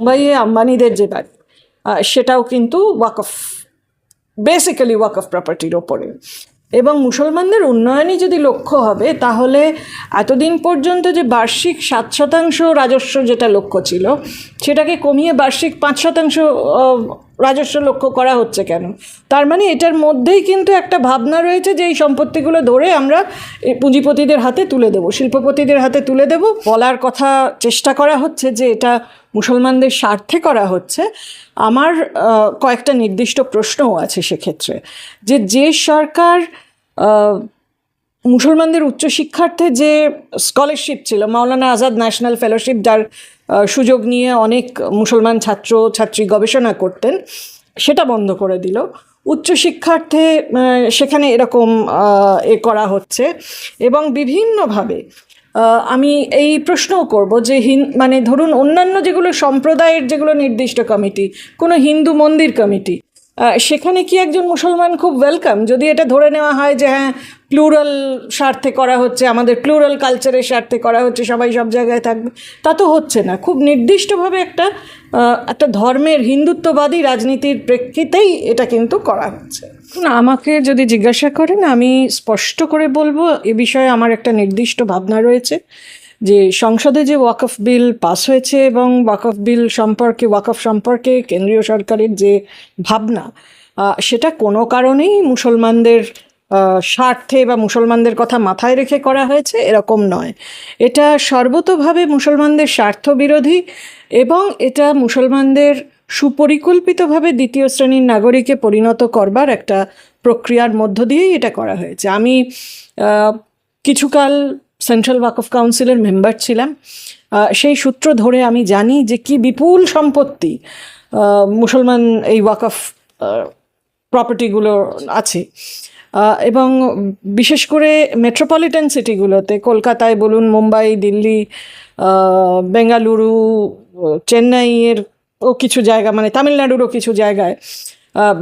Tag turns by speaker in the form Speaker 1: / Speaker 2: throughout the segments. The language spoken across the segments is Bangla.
Speaker 1: মুম্বাইয়ে আম্বানিদের যে বাড়ি সেটাও কিন্তু ওয়াকফ বেসিক্যালি ওয়াকফ প্রপার্টির ওপরে। এবং মুসলমানদের উন্নয়নই যদি লক্ষ্য হবে, তাহলে এতদিন পর্যন্ত যে বার্ষিক সাত শতাংশ রাজস্ব যেটা লক্ষ্য ছিল, সেটাকে কমিয়ে বার্ষিক পাঁচ শতাংশ রাজস্ব লক্ষ্য করা হচ্ছে কেন? তার মানে এটার মধ্যেই কিন্তু একটা ভাবনা রয়েছে যে এই সম্পত্তিগুলো ধরে আমরা পুঁজিপতিদের হাতে তুলে দেবো, শিল্পপতিদের হাতে তুলে দেবো। বলার কথা চেষ্টা করা হচ্ছে যে এটা মুসলমানদের স্বার্থে করা হচ্ছে। আমার কয়েকটা নির্দিষ্ট প্রশ্নও আছে সেক্ষেত্রে। যে যে সরকার মুসলমানদের উচ্চশিক্ষার্থে যে স্কলারশিপ ছিল, মাওলানা আজাদ ন্যাশনাল ফেলোশিপ, যার সুযোগ নিয়ে অনেক মুসলমান ছাত্র, ছাত্রী গবেষণা করতেন, সেটা বন্ধ করে দিল। উচ্চশিক্ষার্থে সেখানে এরকম এ করা হচ্ছে এবং বিভিন্নভাবে আমি এই প্রশ্নও করব যে হিন মানে ধরুন অন্যান্য যেগুলো সম্প্রদায়ের যেগুলো নির্দিষ্ট কমিটি, কোনো হিন্দু মন্দির কমিটি সেখানে কি একজন মুসলমান খুব ওয়েলকাম যদি এটা ধরে নেওয়া হয় যে হ্যাঁ প্লুরাল স্বার্থে করা হচ্ছে, আমাদের প্লুরাল কালচারের স্বার্থে করা হচ্ছে, সবাই সব জায়গায় থাকবে, তা তো হচ্ছে না। খুব নির্দিষ্টভাবে একটা একটা ধর্মের হিন্দুত্ববাদী রাজনীতির প্রেক্ষিতেই এটা কিন্তু করা হচ্ছে। না, আমাকে যদি জিজ্ঞাসা করেন, আমি স্পষ্ট করে বলব, এ বিষয়ে আমার একটা নির্দিষ্ট ভাবনা রয়েছে। যে সংসদে যে ওয়াকফ বিল পাস হয়েছে এবং ওয়াকফ বিল সম্পর্কে, ওয়াকফ সম্পর্কে কেন্দ্রীয় সরকারের যে ভাবনা সেটা কোনো কারণেই মুসলমানদের স্বার্থে বা মুসলমানদের কথা মাথায় রেখে করা হয়েছে, এরকম নয়। এটা সর্বতোভাবে মুসলমানদের স্বার্থ বিরোধী এবং এটা মুসলমানদের সুপরিকল্পিতভাবে দ্বিতীয় শ্রেণির নাগরিকে পরিণত করবার একটা প্রক্রিয়ার মধ্য দিয়েই এটা করা হয়েছে। আমি কিছুকাল সেন্ট্রাল ওয়াকফ কাউন্সিলের মেম্বার ছিলাম। সেই সূত্র ধরে আমি জানি যে কি বিপুল সম্পত্তি মুসলমান এই ওয়াকফ প্রপার্টিগুলো আছে। এবং বিশেষ করে মেট্রোপলিটন সিটিগুলোতে কলকাতায় বলুন, মুম্বাই, দিল্লি বেঙ্গালুরু, চেন্নাইয়ের ও কিছু জায়গা মানে তামিলনাড়ুরও কিছু জায়গায়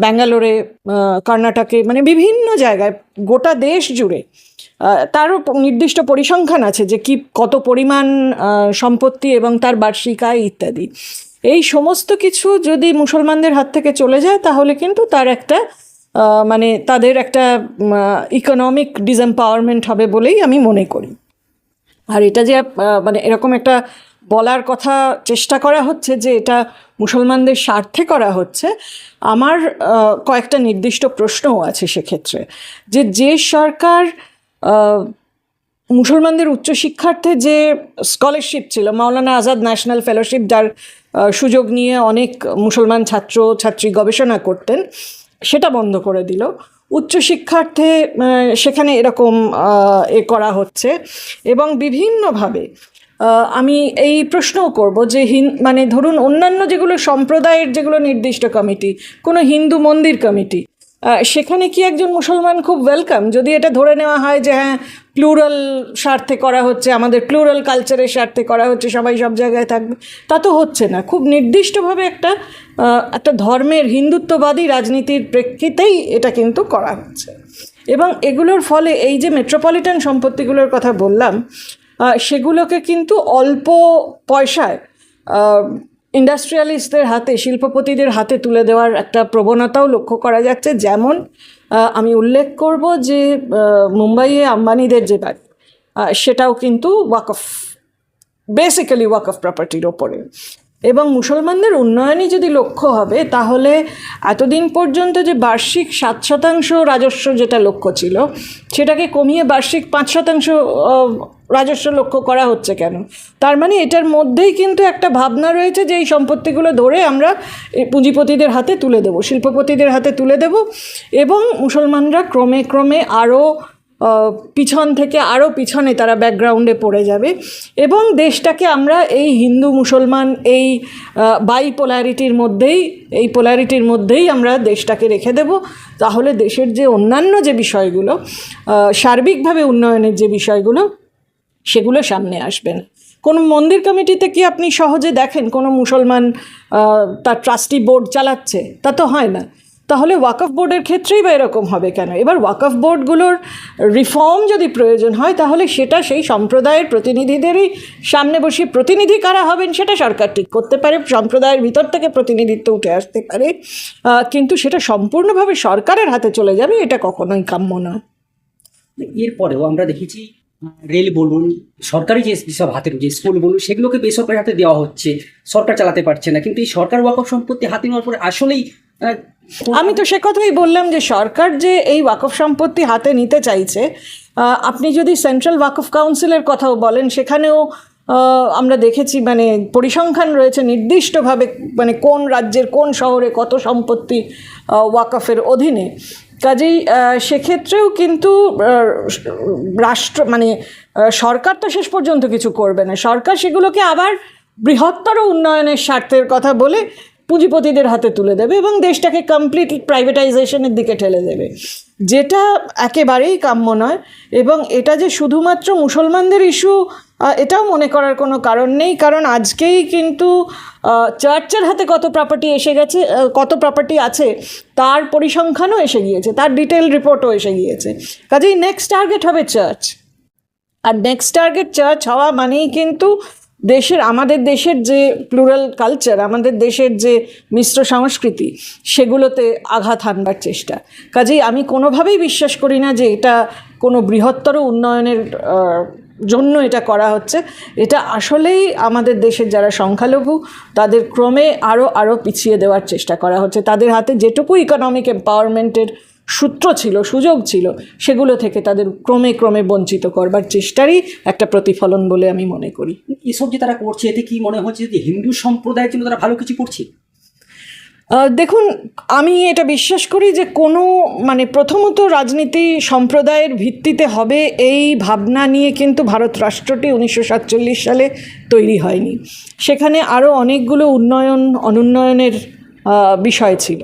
Speaker 1: ব্যাঙ্গালোরে কর্ণাটকে মানে বিভিন্ন জায়গায়, গোটা দেশ জুড়ে তারও নির্দিষ্ট পরিসংখ্যান আছে যে কি, কত পরিমাণ সম্পত্তি এবং তার বার্ষিক আয় ইত্যাদি। এই সমস্ত কিছু যদি মুসলমানদের হাত থেকে চলে যায়, তাহলে কিন্তু তার একটা মানে তাদের একটা ইকোনমিক ডিসএম্পাওয়ারমেন্ট হবে বলেই আমি মনে করি। আর এটা যে মানে এরকম একটা বলার কথা চেষ্টা করা হচ্ছে যে এটা মুসলমানদের স্বার্থে করা হচ্ছে, আমার কয়েকটা নির্দিষ্ট প্রশ্নও আছে সেক্ষেত্রে। যে যে সরকার মুসলমানদের উচ্চশিক্ষার্থে যে স্কলারশিপ ছিল, মাওলানা আজাদ ন্যাশনাল ফেলোশিপ যার সুযোগ নিয়ে অনেক মুসলমান ছাত্র, ছাত্রী গবেষণা করতেন, সেটা বন্ধ করে দিল। উচ্চশিক্ষার্থে সেখানে এরকম এ করা হচ্ছে এবং বিভিন্নভাবে আমি এই প্রশ্নও করব যে হিন মানে ধরুন অন্যান্য যেগুলো সম্প্রদায়ের যেগুলো নির্দিষ্ট কমিটি, কোনো হিন্দু মন্দির কমিটি সেখানে কি একজন মুসলমান খুব ওয়েলকাম যদি এটা ধরে নেওয়া হয় যে হ্যাঁ প্লুরাল স্বার্থে করা হচ্ছে, আমাদের প্লুরাল কালচারের স্বার্থে করা হচ্ছে, সবাই সব জায়গায় থাকবে, তা তো হচ্ছে না। খুব নির্দিষ্টভাবে একটা একটা ধর্মের হিন্দুত্ববাদী রাজনীতির প্রেক্ষিতেই এটা কিন্তু করা হচ্ছে। এবং এগুলোর ফলে এই যে মেট্রোপলিটন সম্পত্তিগুলোর কথা বললাম সেগুলোকে কিন্তু অল্প পয়সায় ইন্ডাস্ট্রিয়ালিস্টদের হাতে, শিল্পপতিদের হাতে তুলে দেওয়ার একটা প্রবণতাও লক্ষ্য করা যাচ্ছে। যেমন আমি উল্লেখ করব যে মুম্বাইয়ে আম্বানিদের যে বাড়ি সেটাও কিন্তু ওয়াকফ বেসিক্যালি ওয়াকফ প্রপার্টির ওপরে। এবং মুসলমানদের উন্নয়নই যদি লক্ষ্য হবে, তাহলে এতদিন পর্যন্ত যে বার্ষিক সাত শতাংশ রাজস্ব যেটা লক্ষ্য ছিল, সেটাকে কমিয়ে বার্ষিক পাঁচ শতাংশ রাজস্ব লক্ষ্য করা হচ্ছে কেন? তার মানে এটার মধ্যেই কিন্তু একটা ভাবনা রয়েছে যে এই সম্পত্তিগুলো ধরে আমরা পুঁজিপতিদের হাতে তুলে দেবো, শিল্পপতিদের হাতে তুলে দেব এবং মুসলমানরা ক্রমে ক্রমে আরও পিছন থেকে আরও পিছনে তারা ব্যাকগ্রাউন্ডে পড়ে যাবে। এবং দেশটাকে আমরা এই হিন্দু, মুসলমান, এই বাইপোলারিটির মধ্যেই, এই পোলারিটির মধ্যেই আমরা দেশটাকে রেখে দেব। তাহলে দেশের যে অন্যান্য যে বিষয়গুলো সার্বিকভাবে উন্নয়নের যে বিষয়গুলো, সেগুলো সামনে আসবে না। কোনো মন্দির কমিটিতে কি আপনি সহজে দেখেন কোনো মুসলমান তার ট্রাস্টি বোর্ড চালাচ্ছে? তা তো হয় না। তাহলে ওয়াকফ বোর্ডের ক্ষেত্রেই বা এরকম হবে কেন? এবার ওয়াকফ বোর্ডগুলোর রিফর্ম যদি প্রয়োজন হয়, তাহলে সেটা সেই সম্প্রদায়ের প্রতিনিধিদেরই সামনে বসিয়ে প্রতিনিধি কারা হবেন সেটা সরকার ঠিক করতে পারে, সম্প্রদায়ের ভিতর থেকে প্রতিনিধিত্ব উঠে আসতে পারে। কিন্তু সেটা সম্পূর্ণভাবে সরকারের হাতে চলে যাবে, এটা কখনোই কাম্য নয়
Speaker 2: এরপরেও আমরা দেখেছি, রেল বলুন, সরকারি যে সব হাতের যে স্কুল বলুন, সেগুলোকে বেসরকারি হাতে দেওয়া হচ্ছে, সরকার চালাতে পারছে না। কিন্তু এই সরকার ওয়াকফ সম্পত্তি হাতে নেওয়ার পরে আসলেই
Speaker 1: আমি তো সে কথাই বললাম যে সরকার যে এই ওয়াকফ সম্পত্তি হাতে নিতে চাইছে আপনি যদি সেন্ট্রাল ওয়াকফ কাউন্সিলের কথাও বলেন, সেখানেও আমরা দেখেছি মানে পরিসংখ্যান রয়েছে নির্দিষ্টভাবে মানে কোন রাজ্যের কোন শহরে কত সম্পত্তি ওয়াকফের অধীনে। কাজেই সেক্ষেত্রেও কিন্তু রাষ্ট্র মানে সরকার তো শেষ পর্যন্ত কিছু করবে না। সরকার সেগুলোকে আবার বৃহত্তর উন্নয়নের স্বার্থের কথা বলে পুঁজিপতিদের হাতে তুলে দেবে এবং দেশটাকে কমপ্লিট প্রাইভেটাইজেশনের দিকে ঠেলে দেবে। যেটা একেবারেই কাম্য নয় এবং এটা যে শুধুমাত্র মুসলমানদের ইস্যু এটাও মনে করার কোনো কারণ নেই। কারণ আজকেই কিন্তু চার্চের হাতে কত প্রপার্টি এসে গেছে কত প্রপার্টি আছে, তার পরিসংখ্যানও এসে গিয়েছে, তার ডিটেল রিপোর্টও এসে গিয়েছে। কাজেই নেক্সট টার্গেট হবে চার্চ আর নেক্সট টার্গেট চার্চ হওয়া মানেই কিন্তু দেশের, আমাদের দেশের যে প্লুরাল কালচার আমাদের দেশের যে মিশ্র সংস্কৃতি, সেগুলোতে আঘাত হানবার চেষ্টা। কাজেই আমি কোনোভাবেই বিশ্বাস করি না যে এটা কোনো বৃহত্তর উন্নয়নের জন্য এটা করা হচ্ছে। এটা আসলেই আমাদের দেশের যারা সংখ্যালঘু, তাদের ক্রমে আরও আরও পিছিয়ে দেওয়ার চেষ্টা করা হচ্ছে। তাদের হাতে যেটুকু ইকোনমিক এম্পাওয়ারমেন্টের সূত্র ছিল সুযোগ ছিল সেগুলো থেকে তাদের ক্রমে ক্রমে বঞ্চিত করবার চেষ্টারই একটা প্রতিফলন বলে আমি মনে করি।
Speaker 2: এসব যে তারা করছে এতে কি মনে হচ্ছে যে হিন্দু সম্প্রদায়ের জন্য তারা ভালো কিছু করছে?
Speaker 1: দেখুন আমি এটা বিশ্বাস করি যে কোনো মানে প্রথমত রাজনীতি সম্প্রদায়ের ভিত্তিতে হবে এই ভাবনা নিয়ে কিন্তু ভারত রাষ্ট্রটি উনিশশো সাতচল্লিশ সালে তৈরি হয়নি। সেখানে আরও অনেকগুলো উন্নয়ন অনুন্নয়নের বিষয় ছিল।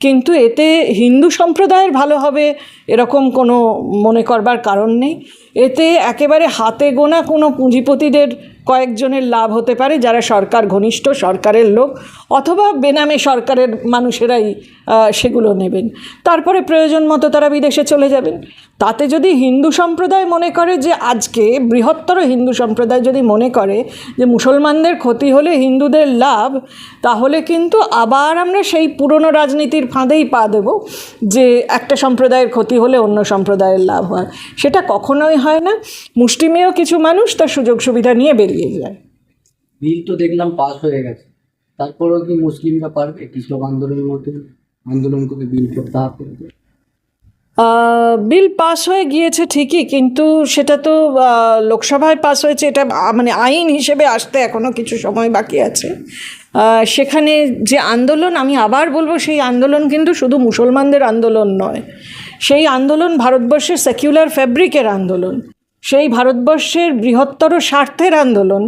Speaker 1: কিন্তু এতে হিন্দু সম্প্রদায়ের ভালো হবে এরকম কোনো মনে করবার কারণ নেই। এতে একেবারে হাতে গোনা কোনো পুঁজিপতিদের কয়েকজনের লাভ হতে পারে, যারা সরকার ঘনিষ্ঠ সরকারের লোক অথবা বেনামে সরকারের মানুষেরাই সেগুলো নেবেন। তারপরে প্রয়োজন মতো তারা বিদেশে চলে যাবেন। তাতে যদি হিন্দু সম্প্রদায় মনে করে যে আজকে বৃহত্তর হিন্দু সম্প্রদায় যদি মনে করে যে মুসলমানদের ক্ষতি হলে হিন্দুদের লাভ, তাহলে কিন্তু আবার আমরা সেই পুরনো রাজনীতির ফাঁদেই পা দেব যে একটা সম্প্রদায়ের ক্ষতি হলে অন্য সম্প্রদায়ের লাভ হয়। সেটা কখনোই হয় না। মুষ্টিমেয় কিছু মানুষ তার সুযোগ সুবিধা নিয়ে বেরিয়ে যায়।
Speaker 3: বিল তো দেখলাম পাস হয়ে গেছে। তারপরেও কি মুসলিমরা পারবে? কৃষক আন্দোলনের মতো আন্দোলন করে বিল প্রত্যাহার করবে
Speaker 1: বিল পাস হয়ে গিয়েছে ঠিকই কিন্তু সেটা তো লোকসভায় পাস হয়েছে এটা মানে আইন হিসেবে আসতে এখনও কিছু সময় বাকি আছে। সেখানে যে আন্দোলন আমি আবার বলব সেই আন্দোলন কিন্তু শুধু মুসলমানদের আন্দোলন নয় সেই আন্দোলন ভারতবর্ষের সেকুলার ফ্যাব্রিকের আন্দোলন। সেই ভারতবর্ষের বৃহত্তর স্বার্থের আন্দোলন,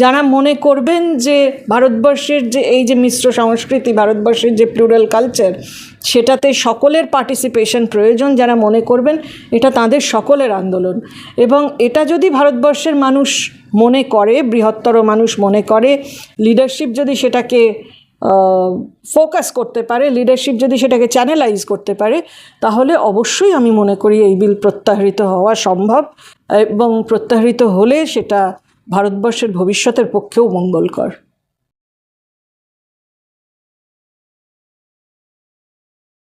Speaker 1: যারা মনে করবেন যে ভারতবর্ষের যে এই যে মিশ্র সংস্কৃতি, ভারতবর্ষের যে প্লুরাল কালচার সেটাতে সকলের পার্টিসিপেশন প্রয়োজন, যারা মনে করবেন এটা তাদের সকলের আন্দোলন। এবং এটা যদি ভারতবর্ষের মানুষ মনে করে, বৃহত্তর মানুষ মনে করে লিডারশিপ যদি সেটাকে ফোকাস করতে পারে লিডারশিপ যদি সেটাকে চ্যানেলাইজ করতে পারে, তাহলে অবশ্যই আমি মনে করি এই বিল প্রত্যাহৃত হওয়া সম্ভব। এবং প্রত্যাহৃত হলে সেটা ভারতবর্ষের ভবিষ্যতের পক্ষেও মঙ্গলকর।